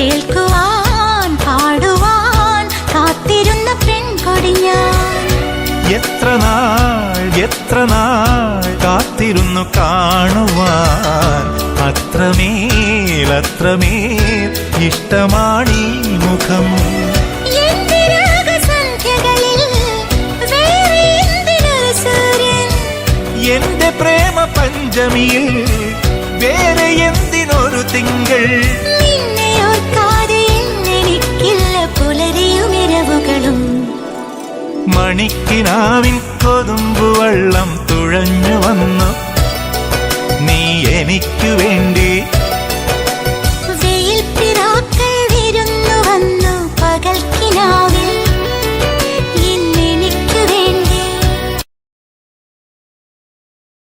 കേൾക്കുവാൻ പാടുവാൻ കാത്തിരുന്ന പെൺകൊടിയാൻ. എത്ര നാൾ എത്ര നാൾ കാത്തിരുന്നു കാണുവാൻ. അത്രമേൽ അത്രമേൽ ഇഷ്ടമാണി മുഖം. എന്റെ പ്രേമ പഞ്ചമിയിൽ മണിക്കിനാവിൻ കൊതുമ്പുവള്ളം തുഴഞ്ഞു വന്നു. നീ എനിക്കു വേണ്ടി